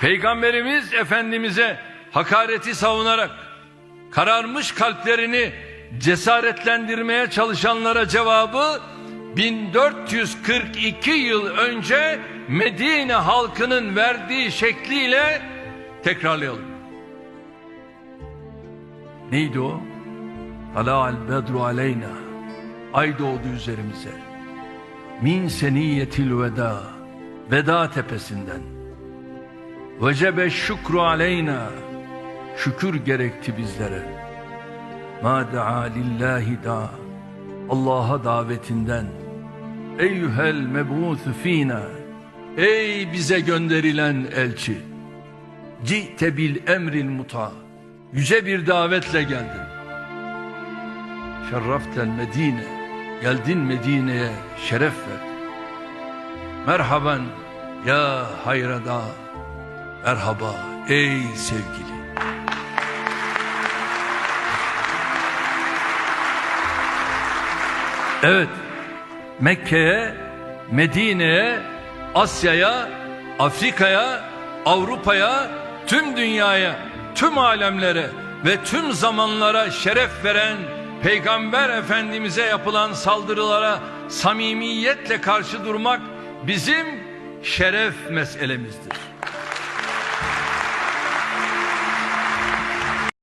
Peygamberimiz Efendimiz'e hakareti savunarak kararmış kalplerini cesaretlendirmeye çalışanlara cevabı 1442 yıl önce Medine halkının verdiği şekliyle tekrarlayalım. Neydi o? Ala'al bedru aleyna. Ay doğdu üzerimize. Min seniyetil veda. Veda tepesinden. Vecebe şükru aleyna. Şükür gerekti bizlere. Ma daa lillahi da. Allah'a davetinden. Eyyuhel mebûthü fîna. Ey bize gönderilen elçi. Ci'te bil emril muta. Yüce bir davetle geldin. Şerraftel Medine. Geldin Medine'ye şeref verdin. Merhaban ya hayrada. Merhaba ey sevgili. Evet, Mekke'ye, Medine'ye, Asya'ya, Afrika'ya, Avrupa'ya, tüm dünyaya, tüm alemlere ve tüm zamanlara şeref veren Peygamber Efendimiz'e yapılan saldırılara samimiyetle karşı durmak bizim şeref meselemizdir.